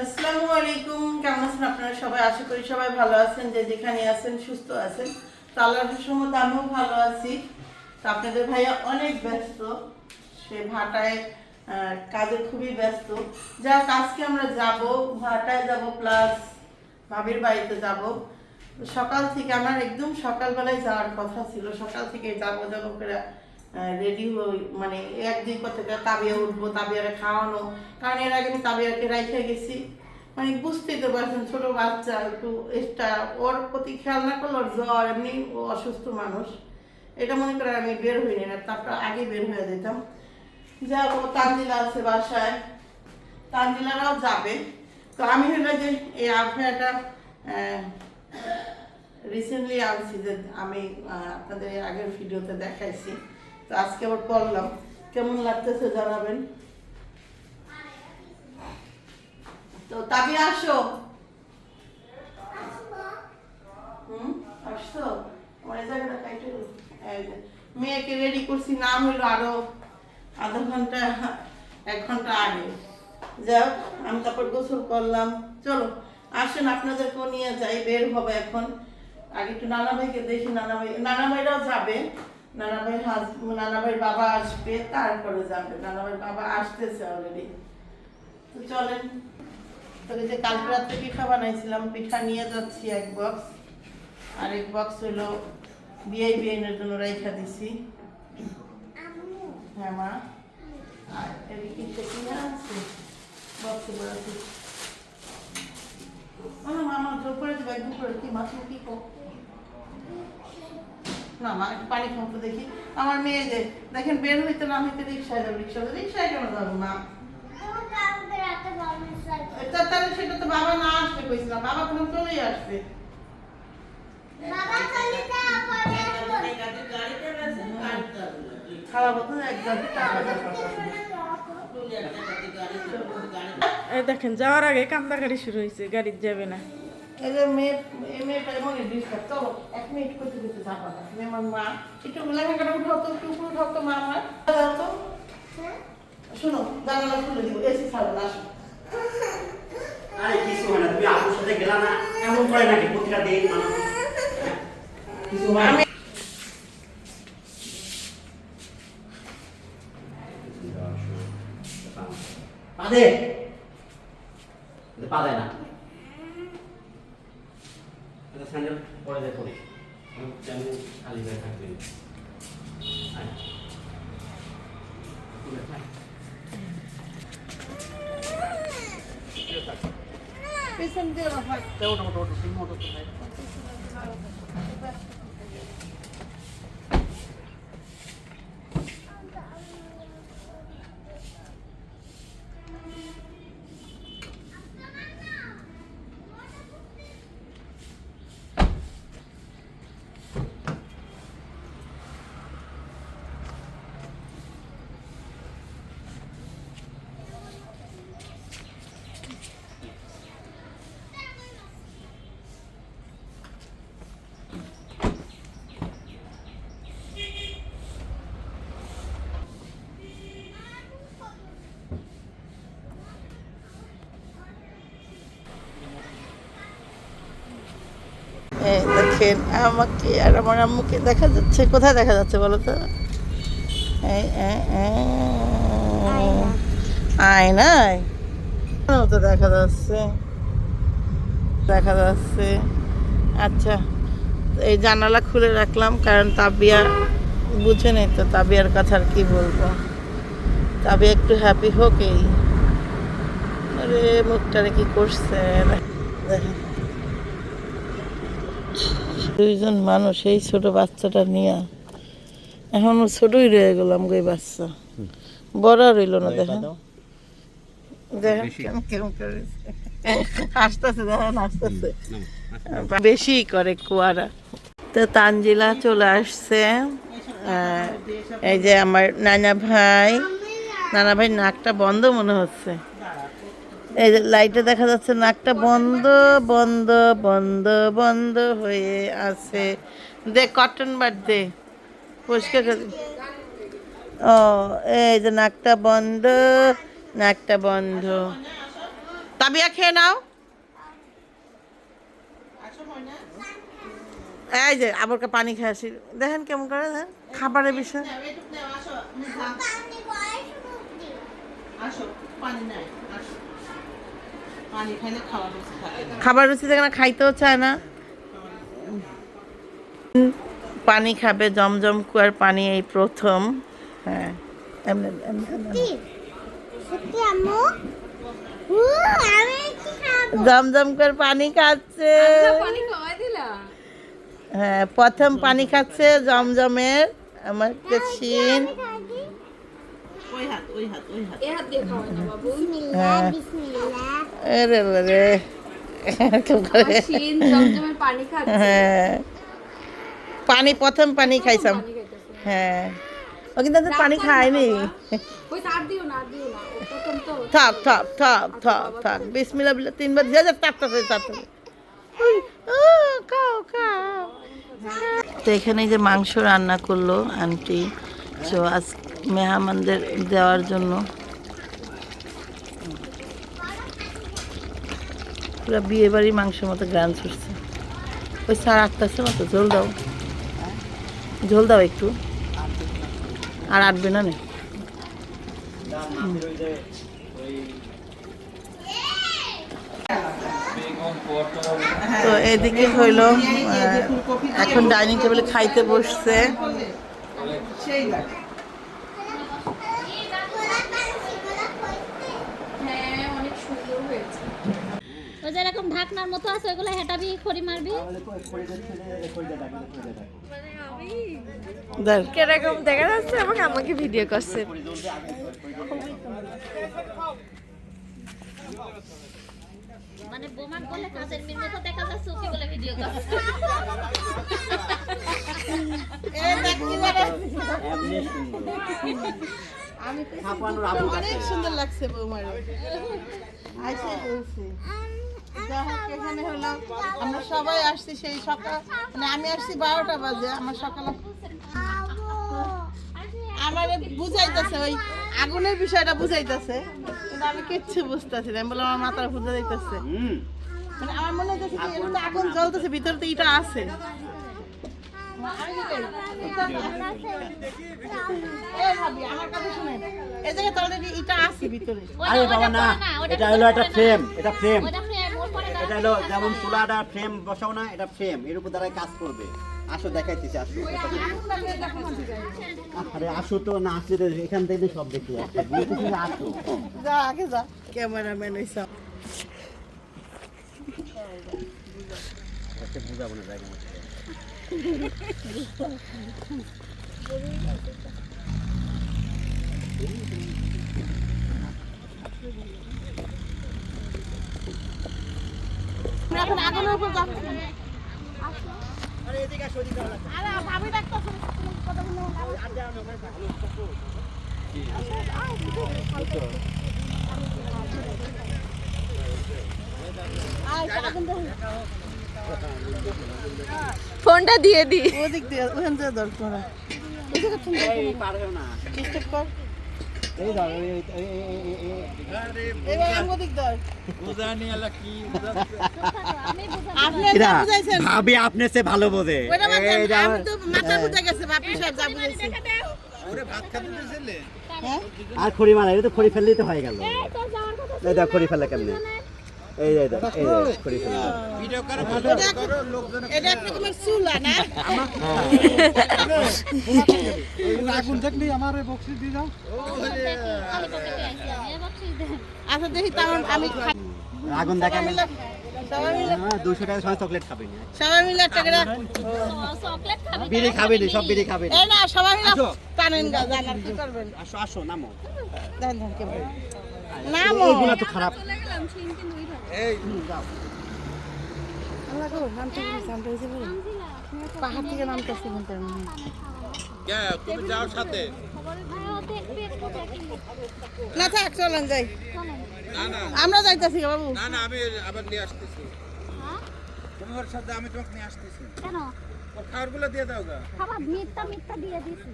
আসসালামু আলাইকুম, কেমন আছেন আপনারা সবাই? আশা করি সবাই ভালো আছেন, যে যেখানে আছেন, সুস্থ আছেন। তো আল্লাহর সময় আমিও ভালো আছি। তো আপনাদের ভাইয়া অনেক ব্যস্ত। সে ভাটায় কাজে খুবই ব্যস্ত। যাক, আজকে আমরা যাব, ভাটায় যাব প্লাস ভাবির বাড়িতে যাব। সকাল থেকে আমার একদম সকালবেলায় যাওয়ার কথা ছিল। সকাল থেকে যাব যাব করে রেডি হই মানে এক, দুই কথা তাবিয়া উঠবো, তাবিয়ারে খাওয়ানো। কারণ এর আগে আমি তাবিয়াকে রাইখে গেছি। মানে বুঝতেই তো পারছেন, ছোটো বাচ্চা, একটু এক্সট্রা ওর প্রতি খেয়াল না করলে জ্বর, এমনি ও অসুস্থ মানুষ। এটা মনে করে আমি বের হইনি না তারপর আগে বের হয়ে যেতাম। যাব তানজিলা আছে বাসায়। তানজিলারাও যাবে। তো আমি হলো যে এই আবহাওয়াটা রিসেন্টলি আনছি যে আমি আপনাদের আগের ভিডিওতে দেখাইছি। তো আজকে আবার পড়লাম। কেমন লাগতেছে জানাবেন? তো তাবি আসো। মেয়েকে রেডি করছি, নাম আরও আধা ঘণ্টা, এক ঘণ্টা আগে। যাক আমি তারপর গোসল করলাম। চলো, আসেন, আপনাদেরকেও নিয়ে যাই, বের হবে এখন। আগে একটু নানা ভাইকে দেখি, নানা ভাই, নানা ভাইরাও যাবে। নানা ভাই হাজ নানা ভাইয়ের বাবা আসবে, তারপরে যাবে। নানা ভাইয়ের বাবা আসতেছে অলরেডি তো চলেন তবে যে কালকে রাত্রে পিঠা বানাইছিলাম, পিঠা নিয়ে যাচ্ছি এক বক্স আর এক বক্স হলো বিয়ে বিয়েনের জন্য রাইখা দিছি। হ্যাঁ মা। আর এদিকে কিনে আছে? বক্সে বড়াচ্ছি মামা মামা জোর করে দেবে, একদম করে কি মাছ, কি কো না, মা, একটু পানি খাও তো দেখি। আমার মেয়ে যে, দেখেন বের হইতে না হইতে রিক্সায় যাবে রিক্সা রিক্সায় কেন যাব সেটা তো বাবা না বাবা চলেই গাড়ি এই দেখেন, যাওয়ার আগে কান্দাকাটি শুরু হয়েছে গাড়ির যাবে না। যে মেয়ে এই মেয়েটা এমন ডিস্টার্ব চলো এক মিনিট করতে করতে যাব না আমার মা। একটু লেখাটা উঠাও তো একটু উপরে উঠাও মা আমার। দাও তো শোনো জানালা খুলে দিব। এসি ছাড়ো না আসো। আরে কিছু হয় না তুমি আপুর সাথে গেলা না? এমন করে নাকি প্রতিটা দিন কিছু হয় না? পা দে পা দেয় না। பேசஞ்சர் ஓட்டு ஓட்டு ஓட்டு ஓட்டு দেখেন আমাকে আর আমার আম্মুকে দেখা যাচ্ছে। কোথায় দেখা যাচ্ছে বলো তো। আয়নায়। তো দেখা যাচ্ছে। দেখা যাচ্ছে। আচ্ছা এই জানালা খুলে রাখলাম কারণ তাবিয়া বুঝে নেই তো তাবিয়ার কথা আর কি বলব। তাবিয়া একটু হ্যাপি হোক এই। আরে মুখটারে কি করছে? দেখেন দুইজন মানুষ এই ছোট বাচ্চাটা নিয়ে। এখনও ছোটই রয়ে গেলাম গো এই বাচ্চা। বড় রইল না দেখেন বেশি করে কুয়ারা। তো তানজিলা চলে আসছে। এই যে আমার নানা ভাই। নানা ভাই নাকটা বন্ধ মনে হচ্ছে। এই যে লাইটে দেখা যাচ্ছে নাকটা বন্ধ বন্ধ বন্ধ বন্ধ হয়ে আছে। দে কটন বার দে। পরিষ্কার ও, এই যে নাকটা বন্ধ নাকটা বন্ধ। তাবিয়া খেয়ে নাও। এই যে আবার পানি খেয়ে আসি। দেখেন কেমন করে, দেখেন। খাবারের বিষয়। খাবার রুচি দেখে না খাইতেও চায় না। পানি খাবে জমজম কুয়ার পানি এই প্রথম। হ্যাঁ জমজম করে পানি খাচ্ছে। হ্যাঁ প্রথম পানি খাচ্ছে জমজমের আমার কেছিন বিসমিল্লাহ বিসমিল্লাহ আরে রে কেমন করে? চীন জমজমের পানি খাচ্ছে। হ্যাঁ। পানি প্রথম পানি খাইছাম। হ্যাঁ। ও কিন্তু পানি খায়নি। ওই আর দিও না আর দিও না। প্রথম তো। থাক থাক থাক থাক থাক। বিসমিল্লাহ বিল্লাহ তিনবার দিয়ে যা তাপতাছে তাপতাছে খাও খাও। তো এখানে যে মাংস রান্না করল আন্টি। তো আজ মেহমানদের দেওয়ার জন্য। পুরো বিয়ে বাড়ির মাংসের মতো গ্রান ছুটছে। ওই স্যার আটটাছে মতো ঝোল দাও। ঝোল দাও একটু। আর আটবে না না। তো এদিকে হইল এখন ডাইনিং টেবিলে খাইতে বসছে। হ্যাঁ অনেক সুন্দর হয়েছে। ও যেরকম ঢাকনার মতো আছে ওগুলো হেঁটাবি খড়ি মারবি। কীরকম দেখা যাচ্ছে এবং আমাকে ভিডিও করছে। মানে বোমাক বলে কাজের মিল মতো দেখা যাচ্ছে ওকে বলে ভিডিও এমনি সুন্দর। অনেক সুন্দর লাগছে বৌমার। আইসে বলছি। যাই হোক, এখানে হলো আমরা সবাই আসছি সেই সকাল মানে আমি আসছি বারোটা বাজে আমার সকালে আমার বুঝাইতেছে ওই আগুনের বিষয়টা বুঝাইতেছে কিন্তু আমি কিচ্ছু বুঝতেছি না আমি বললাম আমার মাথার বুঝা যাইতেছে হুম মানে আমার মনে হচ্ছে এটা আগুন জ্বলতেছে ভিতরে তো এটা আছে আমি কি করি? ইটা আছে। এ ভাবি, আমার কথা শুনেন। এই জায়গায় তো already ইটা আছে ভিতরে। আরে বাবা না এটা হলো একটা ফ্রেম এটা ফ্রেম এটা হলো যেমন চুলাটা ফ্রেম বসাও না এটা ফ্রেম এর উপর দ্বারা কাজ করবে আসো দেখাইতেছি আসো আরে আসো তো না আসলে এখান থেকে সব দেখতে পাচ্ছি আসো যা, আগে যা। ক্যামেরাম্যান হইছাম। আচ্ছা, বুঝাবো না জায়গা মতো। আমি এখন আগুনের উপর যাচ্ছি। আরে, ফোনটা দিয়ে দি। ওদিক দিয়ে ওখান থেকে পারবে না। ভাবি আপনি সে ভালো বোঝে ওইটা বাদ দেন। এই দাও। আমি তো মাথা বুঝে গেছে, বাপি সাহেব যা বুঝাইছে। হ্যাঁ? আর খড়ি মারা এটা তো খড়ি ফেললেই তো হয়ে গেল খড়ি ফেলা কেমনে এই যে দাও এই যে খড়ি ফেলা এটা এক- এটা এক রকমের চুলা না আচ্ছা দেখি তাহলে আমি খাই। আগুন দেখা সবাই মিলে সবাই মিলে দুশো টাকা সময় চকলেট খাবে না সবাই মিলে একটা করে খাবি বিড়ি খাবে না সব বিড়ি খাবে না। সবাই মিলে আসো। টানেন গা জান কি করবেন আসো আসো নামো এইগুলো তো খারাপ। গেছি পাহাড় থেকে নামতেছি কিন্তু আমি। না থাক চলেন যাই। আমরা যাইতেছি বাবু। না না আমি আবার নিয়ে আসতেছি। তোমার সাথে আমি তোমাকে নিয়ে আসতেছি। কেন? ওর খাবারগুলো দিয়ে দাও গা। খাবার মিথ্যা মিথ্যা দিয়ে দিছি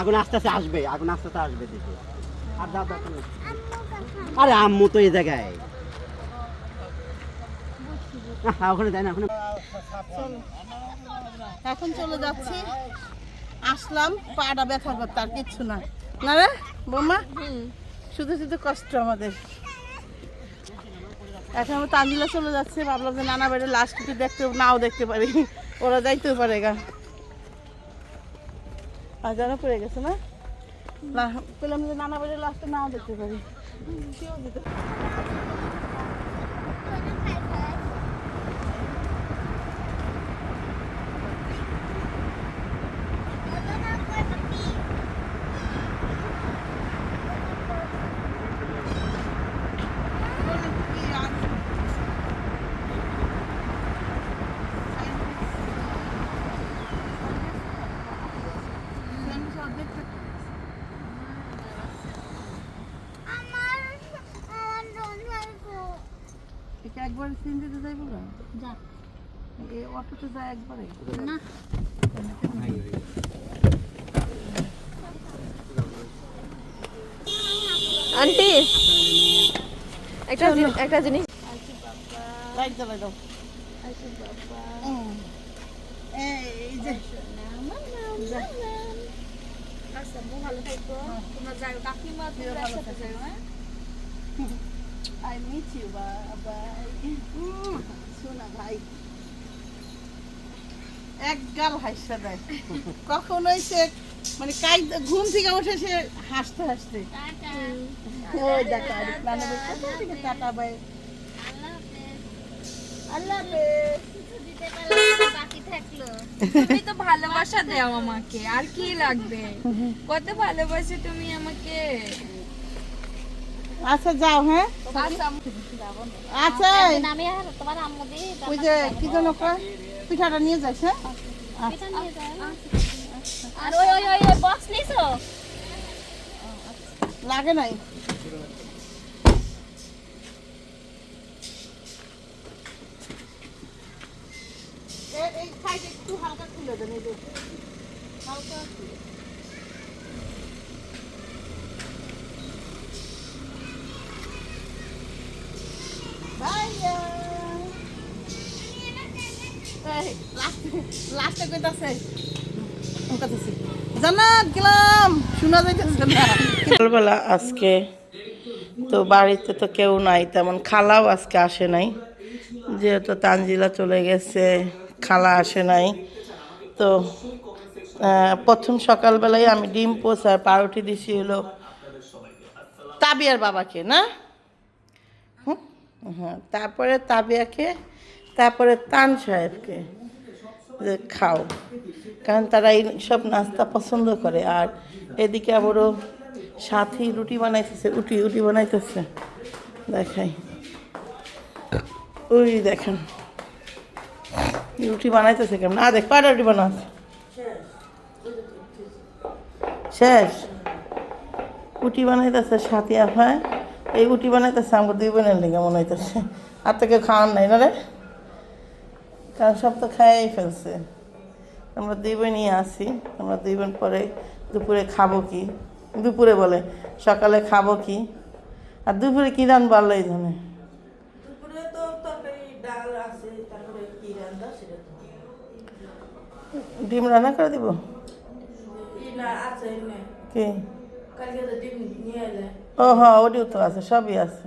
আগুন আস্তে আস্তে আসবে আগুন আস্তে আস্তে আসবে দেখো। আর আম্মু তো এই জায়গায়। ওখানে যাই না ওখানে। এখন চলে যাচ্ছি। আসলাম পাটা ব্যথা করতে আর কিচ্ছু না। না রে বৌমা? শুধু শুধু কষ্ট আমাদের। এখন আমরা তানজিলা চলে যাচ্ছে ভাবলাম যে নানা বাড়ির লাস্ট কিছু দেখতে নাও দেখতে পারি। ওরা যাইতেও পারে গা। আর জানা পড়ে গেছে না? পেলাম যে নানা বাড়ির লাস্টে নাও দেখতে পারি কেউ যেতে একবার সিন দিতে যাইব না যা। এই অটোতে যায় একবারে। না। আন্টি একটা জিনিস- একটা জিনিস লাইট জ্বালাই দাও। হুম। এই যে। I miss you, বাবা। উম, শোনা ভাই এক গাল হাসতে দেয় কখনোই সে মানে কাই ঘুম থেকে উঠে সে হাসতে হাসতে। টাটা। ওই দেখো আরিফ নানা বলছে, "ঠিক আছে, টাটা বাই আল্লাহ হাফেজ। আল্লাহ হাফেজ কিছু দিতে পারলাম না, বাকি থাকল। তুমি তো ভালোবাসা দাও আমাকে আর কি লাগবে? কত ভালোবাসো তুমি আমাকে? আচ্ছা যাও হ্যাঁ? আচ্ছা। আচ্ছা। ওই যে কি যেন পিঠাটা নিয়ে যাস হ্যাঁ? যাও আর ওই ওই ওই বক্স নিছো? লাগে নাই। এই সাইড একটু হালকা খুলে দেন এই যে। হালকা খুলে। গেলাম। শোনা যাইতেছে সকালবেলা আজকে তো বাড়িতে তো কেউ নাই, তেমন খালাও আজকে আসে নাই। যেহেতু তানজিলা চলে গেছে, খালা আসে নাই। তো প্রথম সকালবেলায় আমি ডিম পোস আর পাউরুটি দিছি হলো তাবিয়ার বাবাকে, না? হ্যাঁ তারপরে তাবিয়াকে তারপরে তান সাহেবকে যে খাও। কারণ তারা এই সব নাস্তা পছন্দ করে। আর এদিকে আবারও সাথী রুটি বানাইতেছে, উটি উটি বানাইতেছে। দেখাই। ওই দেখেন। রুটি বানাইতেছে কেমন? না দেখ, কয়টা রুটি বানাচ্ছে শেষ। উটি বানাইতেছে সাথী আফায় এই উটি বানাইতেছে, আমার দুই বোনের লেগে মনে হইতেছে। আর তো কেউ খাওয়ার নাই না রে? কারণ সব তো খাইয়াই ফেলছে। আমরা দুই বোনই আসি আমরা দুই বোন পরে দুপুরে খাব কি? দুপুরে বলে সকালে খাব কি? আর দুপুরে কী রান বাড়লোই জানে দুপুরে তো তরকারি ডাল আছে তারপরে কি রান্না সেটা তো। ডিম রান্না করে দিব? কি? ও হ্যাঁ ওটিও তো আছে সবই আছে।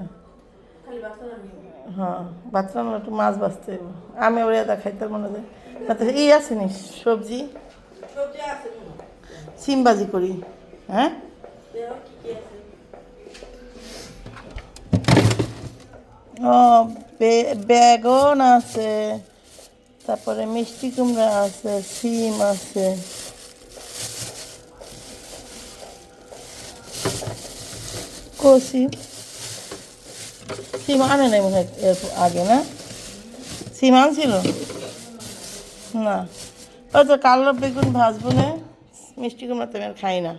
বাচ্চারা হ্যাঁ বাচ্চা না একটু মাছ বাঁচতে আমি ওরা দা খাইতে মনে হয় না ই আছে নি সবজি। সিম ভাজি করি হ্যাঁ? ও বেগুন আছে তারপরে মিষ্টি কুমড়া আছে সিম আছে। কষি সিম আনে নাই মনে হয় আগে না? সিম আনছিল? না। ওই তো কালো বেগুন ভাজবো না মিষ্টি কুমড়া তো আমি খাই না।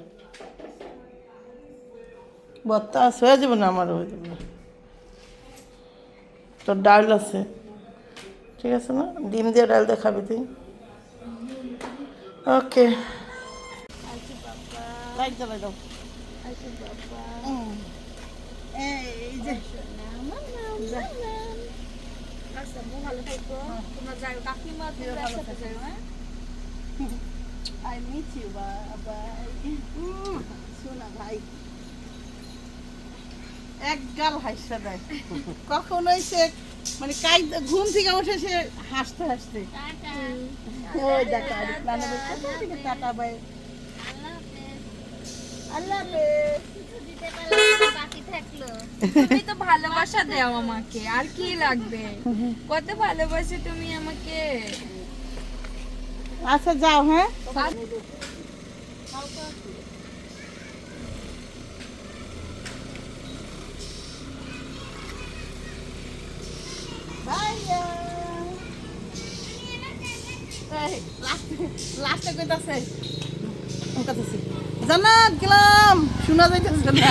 বত্তা আছে হয়ে যাবে না আমারও হয়ে যাবে তোর ডাল আছে। ঠিক আছে না? ডিম দিয়ে ডাল দিয়ে খাবি তুই। ওকে। লাইট জ্বালাই দাও উম। এই যে আচ্ছা থাকব তোমরা যাই কাকিমা তোমরা একসাথে যাই হ্যাঁ? আই মিট ইউ বাই শোনা ভাই। এক গাল হাসতে দেয় কখনোই সে মানে কাই ঘুম থেকে উঠে সে হাসতে হাসতে। টাটা। ওই দেখা প্ল্যানে বসে টাটা বাই আল্লাহ হাফেজ। আল্লাহ হাফেজ। তুমি তো ভালোবাসা দাও আমাকে আর কি লাগবে? কত ভালোবাসে তুমি আমাকে? আচ্ছা যাও হ্যাঁ? লাস্টে কইতাছে। জান্নাত গেলাম। শোনা যাইতেছে না।